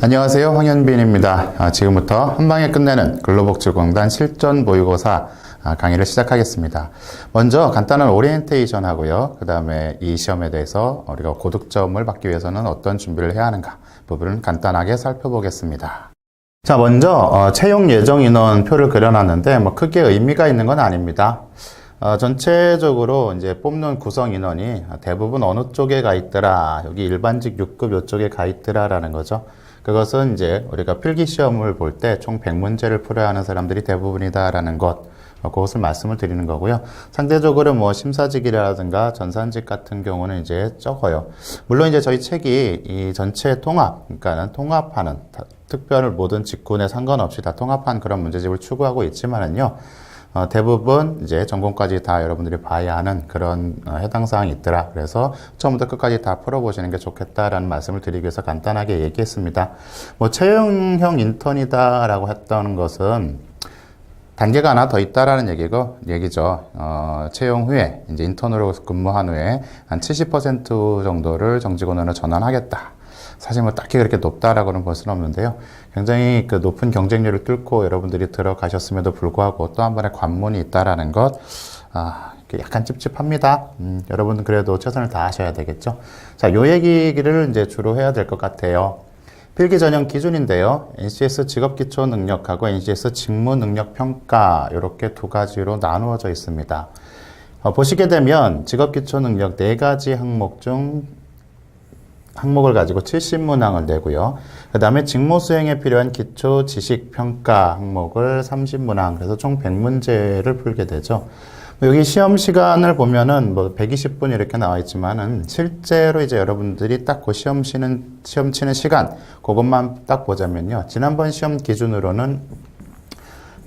안녕하세요. 황현빈입니다. 아, 지금부터 한방에 끝내는 근로복지공단 실전 모의고사 아, 강의를 시작하겠습니다. 먼저 간단한 오리엔테이션 하고요. 그 다음에 이 시험에 대해서 우리가 고득점을 받기 위해서는 어떤 준비를 해야 하는가 부분을 간단하게 살펴보겠습니다. 자, 먼저 어, 채용 예정 인원 표를 그려놨는데 뭐 크게 의미가 있는 건 아닙니다. 어, 전체적으로 이제 뽑는 구성 인원이 대부분 어느 쪽에 가 있더라. 여기 일반직 6급 이쪽에 가 있더라라는 거죠. 그것은 이제 우리가 필기 시험을 볼 때 총 100문제를 풀어야 하는 사람들이 대부분이다라는 것. 어, 그것을 말씀을 드리는 거고요. 상대적으로 뭐 심사직이라든가 전산직 같은 경우는 이제 적어요. 물론 이제 저희 책이 이 전체 통합, 그러니까 통합하는 다- 특별 모든 직군에 상관없이 다 통합한 그런 문제집을 추구하고 있지만은요. 어, 대부분 이제 전공까지 다 여러분들이 봐야 하는 그런 어, 해당 사항이 있더라. 그래서 처음부터 끝까지 다 풀어보시는 게 좋겠다라는 말씀을 드리기 위해서 간단하게 얘기했습니다. 뭐 채용형 인턴이다라고 했던 것은 단계가 하나 더 있다라는 얘기고, 얘기죠. 어, 채용 후에, 이제 인턴으로 근무한 후에 한 70% 정도를 정직원으로 전환하겠다. 사실 뭐 딱히 그렇게 높다라고는 볼 수는 없는데요. 굉장히 그 높은 경쟁률을 뚫고 여러분들이 들어가셨음에도 불구하고 또 한 번의 관문이 있다라는 것, 아, 약간 찝찝합니다. 음, 여러분은 그래도 최선을 다하셔야 되겠죠. 자, 요 얘기를 이제 주로 해야 될 것 같아요. 필기 전형 기준인데요. NCS 직업 기초 능력하고 NCS 직무 능력 평가 이렇게 두 가지로 나누어져 있습니다. 어, 보시게 되면 직업 기초 능력 네 가지 항목 중 항목을 가지고 70문항을 내고요. 그 다음에 직무 수행에 필요한 기초 지식 평가 항목을 30문항, 그래서 총 100문제를 풀게 되죠. 뭐 여기 시험 시간을 보면은 뭐 120분 이렇게 나와 있지만은 실제로 이제 여러분들이 딱 그 시험 치는, 시험 치는 시간, 그것만 딱 보자면요. 지난번 시험 기준으로는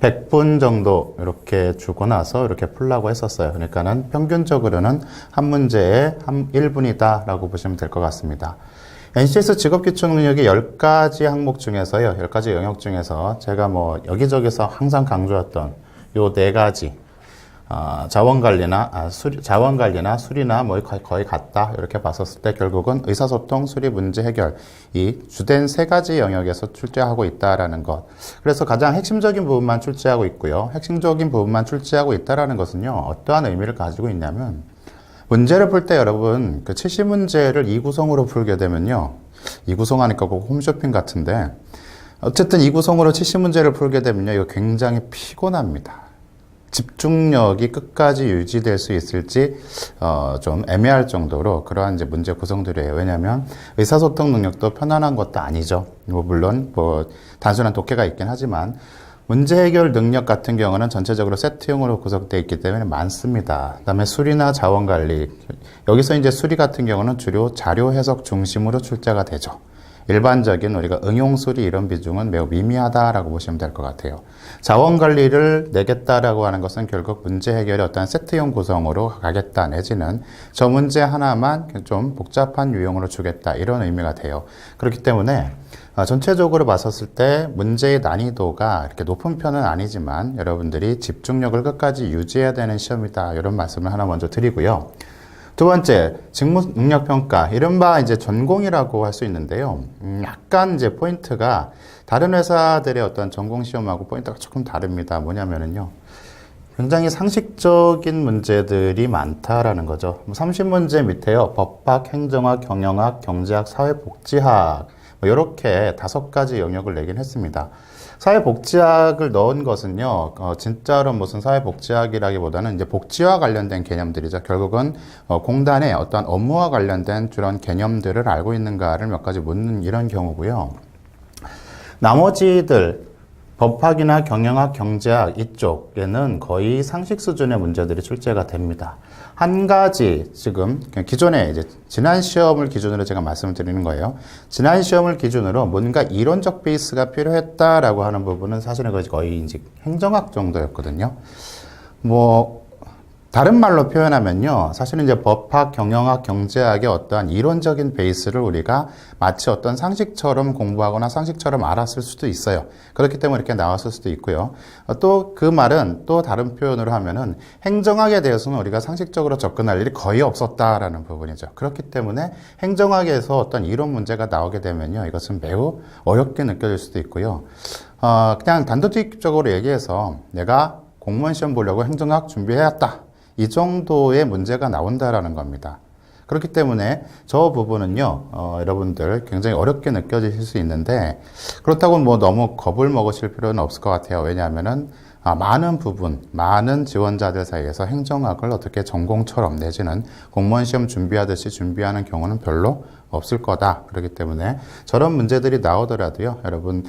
100분 정도 이렇게 주고 나서 이렇게 풀라고 했었어요. 그러니까는 평균적으로는 한 문제에 한 1분이다 라고 보시면 될 것 같습니다. NCS 직업기초 능력이 10가지 항목 중에서요, 10가지 영역 중에서 제가 뭐 여기저기서 항상 강조했던 요 네 가지, 어, 자원관리나, 아, 수리, 자원관리나 수리나 뭐 거의, 거의 같다. 이렇게 봤었을 때 결국은 의사소통, 수리, 문제 해결. 이 주된 세 가지 영역에서 출제하고 있다라는 것. 그래서 가장 핵심적인 부분만 출제하고 있고요. 핵심적인 부분만 출제하고 있다라는 것은요. 어떠한 의미를 가지고 있냐면, 문제를 풀 때 여러분, 그 70문제를 이 구성으로 풀게 되면요. 이 구성 하니까 꼭 홈쇼핑 같은데, 어쨌든 이 구성으로 70문제를 풀게 되면요. 이거 굉장히 피곤합니다. 집중력이 끝까지 유지될 수 있을지 어, 좀 애매할 정도로 그러한 이제 문제 구성들이에요. 왜냐하면 의사소통 능력도 편안한 것도 아니죠. 뭐 물론 뭐 단순한 독해가 있긴 하지만 문제 해결 능력 같은 경우는 전체적으로 세트형으로 구성되어 있기 때문에 많습니다. 그 다음에 수리나 자원 관리 여기서 이제 수리 같은 경우는 주로 자료 해석 중심으로 출제가 되죠. 일반적인 우리가 응용 수리 이런 비중은 매우 미미하다라고 보시면 될 것 같아요. 자원 관리를 내겠다라고 하는 것은 결국 문제 해결의 어떤 세트형 구성으로 가겠다 내지는 저 문제 하나만 좀 복잡한 유형으로 주겠다 이런 의미가 돼요. 그렇기 때문에 아, 전체적으로 봤었을 때 문제의 난이도가 이렇게 높은 편은 아니지만 여러분들이 집중력을 끝까지 유지해야 되는 시험이다 이런 말씀을 하나 먼저 드리고요. 두 번째, 직무 능력 평가. 이른바 이제 전공이라고 할 수 있는데요. 음, 약간 이제 포인트가 다른 회사들의 어떤 전공 시험하고 포인트가 조금 다릅니다. 뭐냐면은요. 굉장히 상식적인 문제들이 많다라는 거죠. 30문제 밑에요. 법학, 행정학, 경영학, 경제학, 사회복지학. 뭐 이렇게 다섯 가지 영역을 내긴 했습니다. 사회복지학을 넣은 것은요, 어, 진짜로 무슨 사회복지학이라기보다는 이제 복지와 관련된 개념들이죠. 결국은 어, 공단의 어떤 업무와 관련된 그런 개념들을 알고 있는가를 몇 가지 묻는 이런 경우고요. 나머지들 법학이나 경영학, 경제학 이쪽에는 거의 상식 수준의 문제들이 출제가 됩니다. 한 가지 지금 기존에 이제 지난 시험을 기준으로 제가 말씀을 드리는 거예요. 지난 시험을 기준으로 뭔가 이론적 베이스가 필요했다라고 하는 부분은 사실은 거의 이제 행정학 정도였거든요. 뭐 다른 말로 표현하면요. 사실은 이제 법학, 경영학, 경제학의 어떠한 이론적인 베이스를 우리가 마치 어떤 상식처럼 공부하거나 상식처럼 알았을 수도 있어요. 그렇기 때문에 이렇게 나왔을 수도 있고요. 또 그 말은 또 다른 표현으로 하면은 행정학에 대해서는 우리가 상식적으로 접근할 일이 거의 없었다라는 부분이죠. 그렇기 때문에 행정학에서 어떤 이론 문제가 나오게 되면요. 이것은 매우 어렵게 느껴질 수도 있고요. 어, 그냥 단도직입적으로 얘기해서 내가 공무원 시험 보려고 행정학 준비해왔다. 이 정도의 문제가 나온다라는 겁니다. 그렇기 때문에 저 부분은요, 어, 여러분들 굉장히 어렵게 느껴지실 수 있는데, 그렇다고 뭐 너무 겁을 먹으실 필요는 없을 것 같아요. 왜냐하면은, 아, 많은 부분, 많은 지원자들 사이에서 행정학을 어떻게 전공처럼 내지는 공무원 시험 준비하듯이 준비하는 경우는 별로 없을 거다. 그렇기 때문에 저런 문제들이 나오더라도요, 여러분,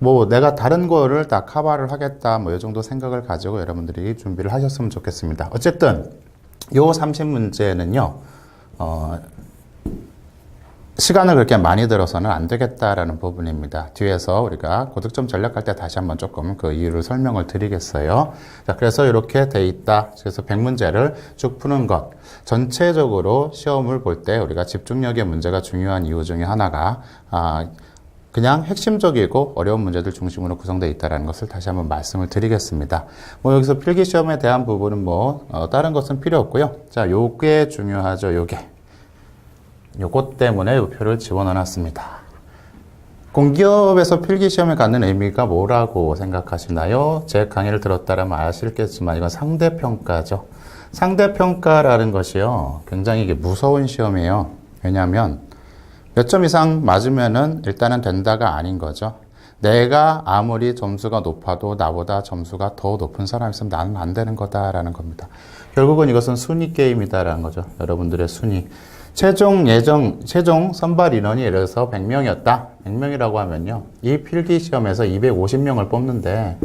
뭐 내가 다른 거를 다 커버를 하겠다 뭐 이 정도 생각을 가지고 여러분들이 준비를 하셨으면 좋겠습니다. 어쨌든 요 30문제는요. 어 시간을 그렇게 많이 들어서는 안 되겠다라는 부분입니다. 뒤에서 우리가 고득점 전략할 때 다시 한번 조금 그 이유를 설명을 드리겠어요. 자, 그래서 이렇게 돼 있다. 그래서 100문제를 쭉 푸는 것. 전체적으로 시험을 볼 때 우리가 집중력의 문제가 중요한 이유 중에 하나가 아, 그냥 핵심적이고 어려운 문제들 중심으로 구성되어 있다는 것을 다시 한번 말씀을 드리겠습니다. 뭐 여기서 필기 시험에 대한 부분은 뭐 어, 다른 것은 필요 없고요. 자, 요게 중요하죠. 요게. 요것 때문에 요 표를 집어넣어 놨습니다. 공기업에서 필기 시험에 갖는 의미가 뭐라고 생각하시나요? 제 강의를 들었다라면 아시겠지만 이건 상대평가죠. 상대평가라는 것이요. 굉장히 이게 무서운 시험이에요. 왜냐하면 몇 점 이상 맞으면은 일단은 된다가 아닌 거죠. 내가 아무리 점수가 높아도 나보다 점수가 더 높은 사람이 있으면 나는 안 되는 거다라는 겁니다. 결국은 이것은 순위 게임이다라는 거죠. 여러분들의 순위. 최종 예정, 최종 선발 인원이 예를 들어서 100명이었다. 100명이라고 하면요. 이 필기 시험에서 250명을 뽑는데,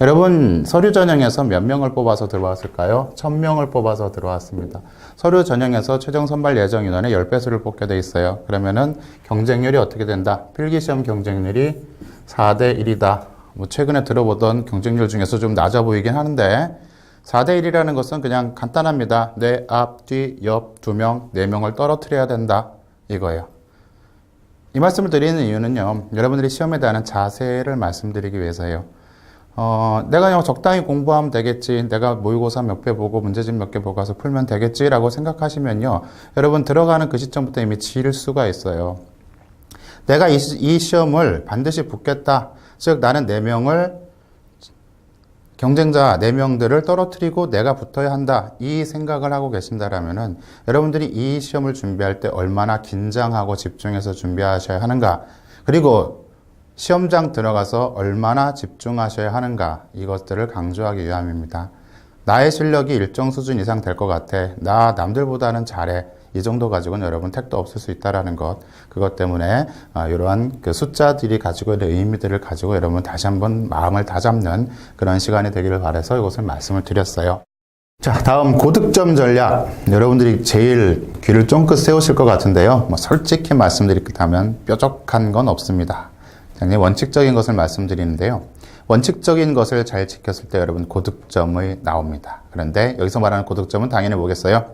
여러분, 서류 전형에서 몇 명을 뽑아서 들어왔을까요? 1000명을 뽑아서 들어왔습니다. 서류 전형에서 최종 선발 예정 인원의 10배수를 뽑게 돼 있어요. 그러면은 경쟁률이 어떻게 된다? 필기 시험 경쟁률이 4대 1이다. 뭐 최근에 들어보던 경쟁률 중에서 좀 낮아 보이긴 하는데, 4대 1이라는 것은 그냥 간단합니다. 내 앞, 뒤, 옆 두 명, 네 명을 떨어뜨려야 된다. 이거예요. 이 말씀을 드리는 이유는요. 여러분들이 시험에 대한 자세를 말씀드리기 위해서예요. 어, 내가 그냥 적당히 공부하면 되겠지. 내가 모의고사 몇 개 보고 문제집 몇 개 보고 가서 풀면 되겠지라고 생각하시면요. 여러분 들어가는 그 시점부터 이미 질 수가 있어요. 내가 이, 시- 이 시험을 반드시 붙겠다. 즉 나는 네명을 경쟁자 4명들을 떨어뜨리고 내가 붙어야 한다. 이 생각을 하고 계신다라면은 여러분들이 이 시험을 준비할 때 얼마나 긴장하고 집중해서 준비하셔야 하는가. 그리고 시험장 들어가서 얼마나 집중하셔야 하는가. 이것들을 강조하기 위함입니다. 나의 실력이 일정 수준 이상 될 것 같아. 나 남들보다는 잘해. 이 정도 가지고는 여러분 택도 없을 수 있다라는 것. 그것 때문에 아, 이러한 그 숫자들이 가지고 있는 의미들을 가지고 여러분 다시 한번 마음을 다잡는 그런 시간이 되기를 바라서 이것을 말씀을 드렸어요. 자, 다음 고득점 전략. 여러분들이 제일 귀를 쫑긋 세우실 것 같은데요. 뭐 솔직히 말씀드리자면 뾰족한 건 없습니다. 굉장히 원칙적인 것을 말씀드리는데요. 원칙적인 것을 잘 지켰을 때 여러분 고득점이 나옵니다. 그런데 여기서 말하는 고득점은 당연히 뭐겠어요?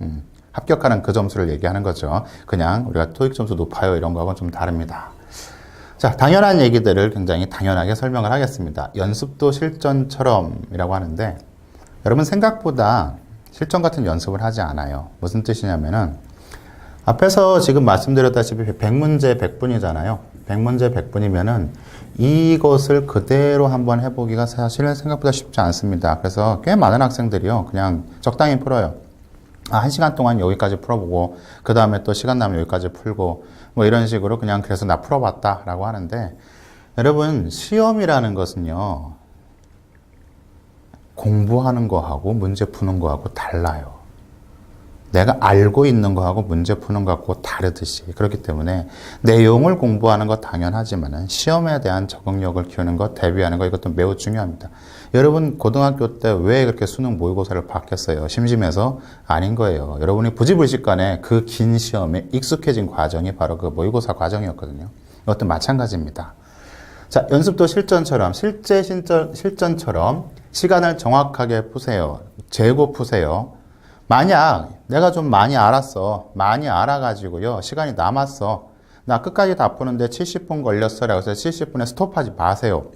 음, 합격하는 그 점수를 얘기하는 거죠. 그냥 우리가 토익 점수 높아요 이런 거하고는 좀 다릅니다. 자, 당연한 얘기들을 굉장히 당연하게 설명을 하겠습니다. 연습도 실전처럼이라고 하는데 여러분 생각보다 실전 같은 연습을 하지 않아요. 무슨 뜻이냐면은 앞에서 지금 말씀드렸다시피 100문제 100분이잖아요. 100문제 100분이면은 이것을 그대로 한번 해보기가 사실은 생각보다 쉽지 않습니다. 그래서 꽤 많은 학생들이요. 그냥 적당히 풀어요. 아, 한 시간 동안 여기까지 풀어보고, 그 다음에 또 시간 나면 여기까지 풀고, 뭐 이런 식으로 그냥 그래서 나 풀어봤다 라고 하는데, 여러분, 시험이라는 것은요, 공부하는 거하고 문제 푸는 거하고 달라요. 내가 알고 있는 거하고 문제 푸는 거하고 다르듯이. 그렇기 때문에 내용을 공부하는 거 당연하지만은 시험에 대한 적응력을 키우는 것, 대비하는 거 이것도 매우 중요합니다. 여러분 고등학교 때 왜 그렇게 수능 모의고사를 봤겠어요? 심심해서 아닌 거예요. 여러분이 부지불식간에 그 긴 시험에 익숙해진 과정이 바로 그 모의고사 과정이었거든요. 이것도 마찬가지입니다. 자, 연습도 실전처럼, 실제 실전, 실전처럼 시간을 정확하게 푸세요. 재고 푸세요. 만약 내가 좀 많이 알았어. 많이 알아가지고요. 시간이 남았어. 나 끝까지 다 푸는데 70분 걸렸어. 라고 해서 70분에 스톱하지 마세요.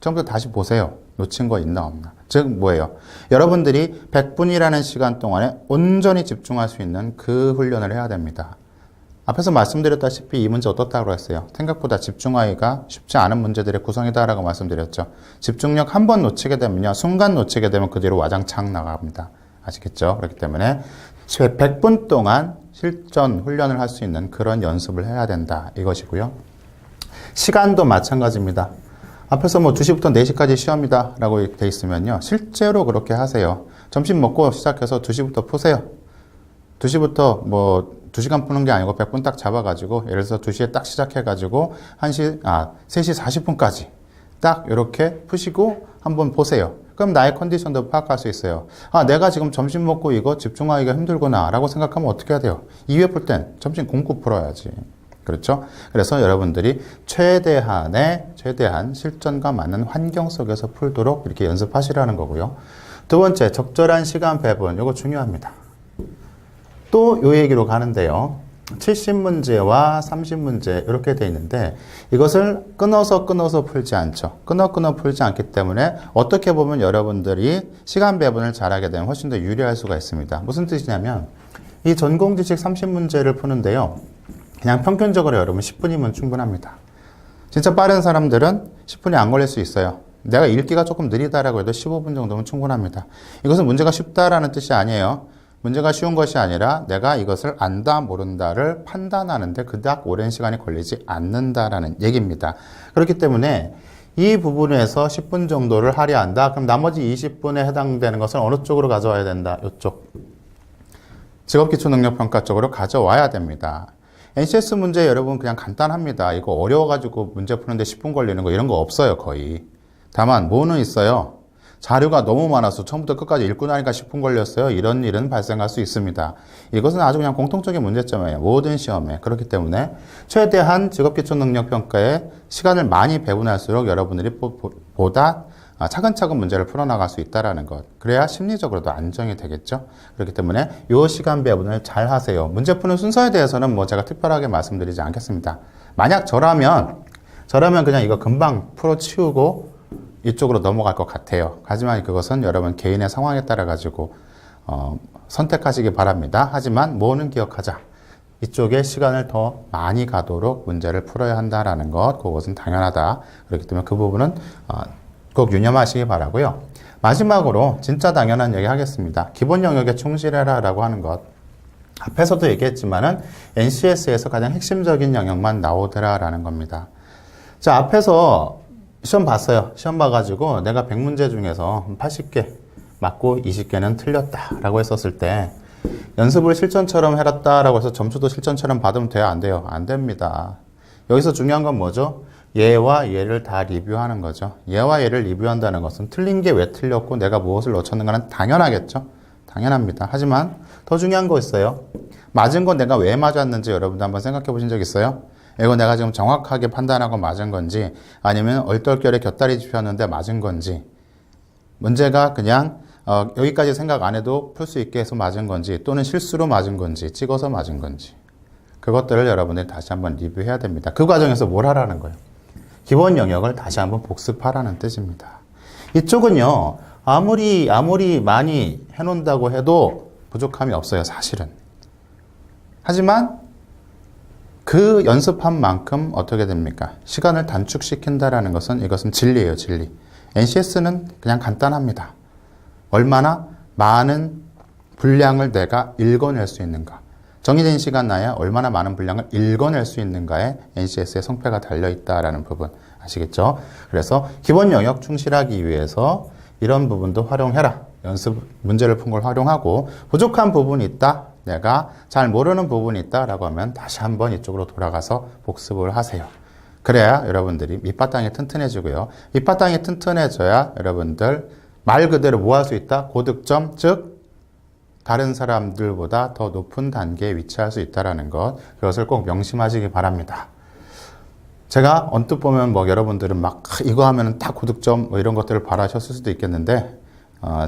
전부 다시 보세요. 놓친 거 있나 없나. 즉 뭐예요? 여러분들이 100분이라는 시간 동안에 온전히 집중할 수 있는 그 훈련을 해야 됩니다. 앞에서 말씀드렸다시피 이 문제 어떻다고 했어요? 생각보다 집중하기가 쉽지 않은 문제들의 구성이다라고 말씀드렸죠. 집중력 한 번 놓치게 되면요. 순간 놓치게 되면 그 뒤로 와장창 나갑니다. 아시겠죠? 그렇기 때문에 100분 동안 실전 훈련을 할 수 있는 그런 연습을 해야 된다. 이것이고요. 시간도 마찬가지입니다. 앞에서 뭐 2시부터 4시까지 시험이다 라고 돼 있으면요. 실제로 그렇게 하세요. 점심 먹고 시작해서 2시부터 푸세요. 2시부터 뭐 2시간 푸는 게 아니고 100분 딱 잡아가지고 예를 들어서 2시에 딱 시작해가지고 1시, 아, 3시 40분까지 딱 이렇게 푸시고 한번 보세요. 그럼 나의 컨디션도 파악할 수 있어요. 아, 내가 지금 점심 먹고 이거 집중하기가 힘들구나 라고 생각하면 어떻게 해야 돼요? 2회 풀땐 점심 공부 풀어야지. 그렇죠? 그래서 여러분들이 최대한의, 최대한 실전과 맞는 환경 속에서 풀도록 이렇게 연습하시라는 거고요. 두 번째, 적절한 시간 배분. 이거 중요합니다. 또 요 얘기로 가는데요. 70문제와 30문제 이렇게 돼 있는데 이것을 끊어서 끊어서 풀지 않죠. 끊어 끊어 풀지 않기 때문에 어떻게 보면 여러분들이 시간 배분을 잘하게 되면 훨씬 더 유리할 수가 있습니다. 무슨 뜻이냐면 이 전공 지식 30문제를 푸는데요. 그냥 평균적으로 여러분 10분이면 충분합니다. 진짜 빠른 사람들은 10분이 안 걸릴 수 있어요. 내가 읽기가 조금 느리다라고 해도 15분 정도면 충분합니다. 이것은 문제가 쉽다라는 뜻이 아니에요. 문제가 쉬운 것이 아니라 내가 이것을 안다 모른다를 판단하는데 그닥 오랜 시간이 걸리지 않는다라는 얘기입니다. 그렇기 때문에 이 부분에서 10분 정도를 하려 한다. 그럼 나머지 20분에 해당되는 것은 어느 쪽으로 가져와야 된다? 이쪽. 직업기초능력평가 쪽으로 가져와야 됩니다. NCS 문제 여러분 그냥 간단합니다. 이거 어려워가지고 문제 푸는데 10분 걸리는 거 이런 거 없어요, 거의. 다만, 뭐는 있어요? 자료가 너무 많아서 처음부터 끝까지 읽고 나니까 10분 걸렸어요. 이런 일은 발생할 수 있습니다. 이것은 아주 그냥 공통적인 문제점이에요. 모든 시험에. 그렇기 때문에 최대한 직업기초능력평가에 시간을 많이 배분할수록 여러분들이 보- 보다 아, 차근차근 문제를 풀어나갈 수 있다는 것. 그래야 심리적으로도 안정이 되겠죠. 그렇기 때문에 이 시간 배분을 잘 하세요. 문제 푸는 순서에 대해서는 뭐 제가 특별하게 말씀드리지 않겠습니다. 만약 저라면, 저라면 그냥 이거 금방 풀어치우고 이쪽으로 넘어갈 것 같아요. 하지만 그것은 여러분 개인의 상황에 따라 가지고 어, 선택하시기 바랍니다. 하지만 뭐는 기억하자. 이쪽에 시간을 더 많이 가도록 문제를 풀어야 한다라는 것, 그것은 당연하다. 그렇기 때문에 그 부분은 어, 꼭 유념하시기 바라고요. 마지막으로 진짜 당연한 얘기 하겠습니다. 기본 영역에 충실해라라고 하는 것. 앞에서도 얘기했지만은 NCS에서 가장 핵심적인 영역만 나오더라라는 겁니다. 자, 앞에서 시험 봤어요. 시험 봐가지고 내가 100문제 중에서 80개 맞고 20개는 틀렸다라고 했었을 때 연습을 실전처럼 해랐다라고 해서 점수도 실전처럼 받으면 돼요? 안 돼요? 안 됩니다. 여기서 중요한 건 뭐죠? 예와 예를 다 리뷰하는 거죠. 예와 예를 리뷰한다는 것은 틀린 게 왜 틀렸고 내가 무엇을 놓쳤는가는 당연하겠죠. 당연합니다. 하지만 더 중요한 거 있어요. 맞은 건 내가 왜 맞았는지 여러분도 한번 생각해 보신 적 있어요? 이거 내가 지금 정확하게 판단하고 맞은 건지 아니면 얼떨결에 곁다리 짚였는데 맞은 건지 문제가 그냥 어, 여기까지 생각 안 해도 풀 수 있게 해서 맞은 건지 또는 실수로 맞은 건지 찍어서 맞은 건지 그것들을 여러분들이 다시 한번 리뷰해야 됩니다. 그 과정에서 뭘 하라는 거예요? 기본 영역을 다시 한번 복습하라는 뜻입니다. 이쪽은요, 아무리, 아무리 많이 해놓는다고 해도 부족함이 없어요, 사실은. 하지만 그 연습한 만큼 어떻게 됩니까? 시간을 단축시킨다라는 것은 이것은 진리예요, 진리. NCS는 그냥 간단합니다. 얼마나 많은 분량을 내가 읽어낼 수 있는가. 정해진 시간 내에 얼마나 많은 분량을 읽어낼 수 있는가에 NCS의 성패가 달려있다라는 부분 아시겠죠? 그래서 기본 영역 충실하기 위해서 이런 부분도 활용해라. 연습 문제를 푼 걸 활용하고 부족한 부분이 있다. 내가 잘 모르는 부분이 있다라고 하면 다시 한번 이쪽으로 돌아가서 복습을 하세요. 그래야 여러분들이 밑바탕이 튼튼해지고요. 밑바탕이 튼튼해져야 여러분들 말 그대로 뭐 할 수 있다? 고득점, 즉 다른 사람들보다 더 높은 단계에 위치할 수 있다는 것, 그것을 꼭 명심하시기 바랍니다. 제가 언뜻 보면 뭐 여러분들은 막 이거 하면 딱 고득점 뭐 이런 것들을 바라셨을 수도 있겠는데 어,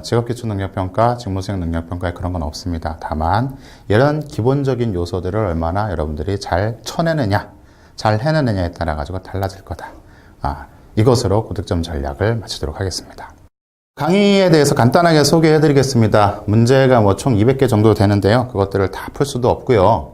직업기초능력평가, 직무수행 능력평가에 그런 건 없습니다. 다만 이런 기본적인 요소들을 얼마나 여러분들이 잘 쳐내느냐, 잘 해내느냐에 따라 가지고 달라질 거다. 아, 이것으로 고득점 전략을 마치도록 하겠습니다. 강의에 대해서 간단하게 소개해 드리겠습니다. 문제가 뭐 총 200개 정도 되는데요. 그것들을 다 풀 수도 없고요.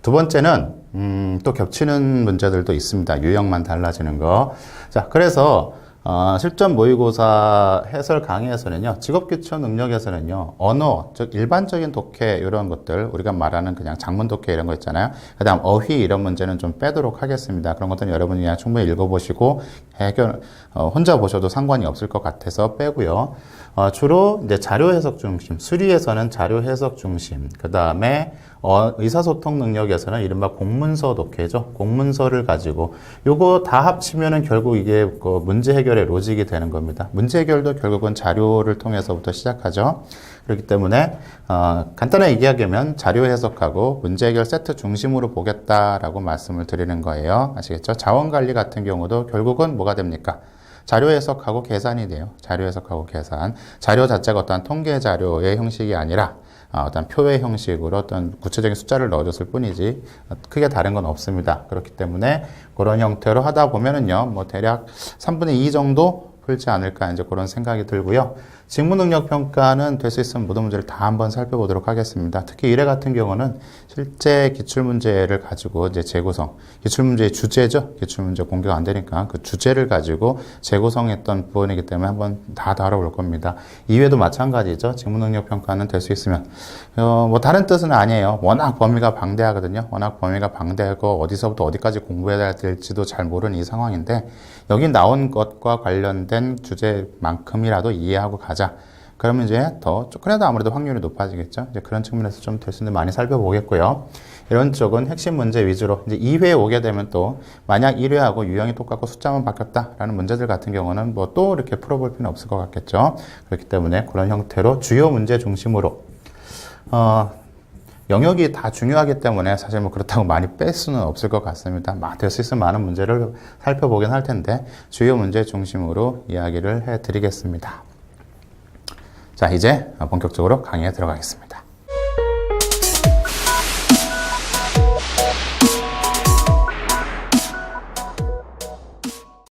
두 번째는 음, 또 겹치는 문제들도 있습니다. 유형만 달라지는 거. 자, 그래서 어, 실전 모의고사 해설 강의에서는요, 직업기초 능력에서는요, 언어, 즉 일반적인 독해 이런 것들 우리가 말하는 그냥 장문 독해 이런 거 있잖아요. 그다음 어휘 이런 문제는 좀 빼도록 하겠습니다. 그런 것들은 여러분이 그냥 충분히 읽어보시고 해결 어, 혼자 보셔도 상관이 없을 것 같아서 빼고요. 어, 주로 이제 자료 해석 중심, 수리에서는 자료 해석 중심, 그 다음에 어, 의사소통 능력에서는 이른바 공문서 독해죠. 공문서를 가지고 요거 다 합치면은 결국 이게 그 문제 해결의 로직이 되는 겁니다. 문제 해결도 결국은 자료를 통해서부터 시작하죠. 그렇기 때문에 어, 간단하게 얘기하면 자료 해석하고 문제 해결 세트 중심으로 보겠다라고 말씀을 드리는 거예요. 아시겠죠? 자원 관리 같은 경우도 결국은 뭐가 됩니까? 자료 해석하고 계산이 돼요. 자료 해석하고 계산. 자료 자체가 어떤 통계 자료의 형식이 아니라 아, 어떤 표의 형식으로 어떤 구체적인 숫자를 넣어줬을 뿐이지 크게 다른 건 없습니다. 그렇기 때문에 그런 형태로 하다 보면은요, 뭐 대략 3분의 2 정도 풀지 않을까 이제 그런 생각이 들고요. 직무능력 평가는 될 수 있으면 모든 문제를 다 한번 살펴보도록 하겠습니다. 특히 일회 같은 경우는 실제 기출 문제를 가지고 이제 재구성, 기출 문제의 주제죠. 기출 문제 공개가 안 되니까 그 주제를 가지고 재구성했던 부분이기 때문에 한번 다 다뤄볼 겁니다. 이외에도 마찬가지죠. 직무능력 평가는 될 수 있으면 어, 뭐 다른 뜻은 아니에요. 워낙 범위가 방대하거든요. 워낙 범위가 방대하고 어디서부터 어디까지 공부해야 될지도 잘 모르는 이 상황인데 여기 나온 것과 관련된 주제만큼이라도 이해하고 가자. 그러면 이제 더 조금이라도 아무래도 확률이 높아지겠죠. 이제 그런 측면에서 좀 될 수 있는 많이 살펴보겠고요. 이런 쪽은 핵심 문제 위주로 이제 2회에 오게 되면 또 만약 1회하고 유형이 똑같고 숫자만 바뀌었다라는 문제들 같은 경우는 뭐 또 이렇게 풀어볼 필요는 없을 것 같겠죠. 그렇기 때문에 그런 형태로 주요 문제 중심으로 어, 영역이 다 중요하기 때문에 사실 뭐 그렇다고 많이 뺄 수는 없을 것 같습니다. 될수 있으면 많은 문제를 살펴보긴 할 텐데 주요 문제 중심으로 이야기를 해 드리겠습니다. 자, 이제 본격적으로 강의에 들어가겠습니다.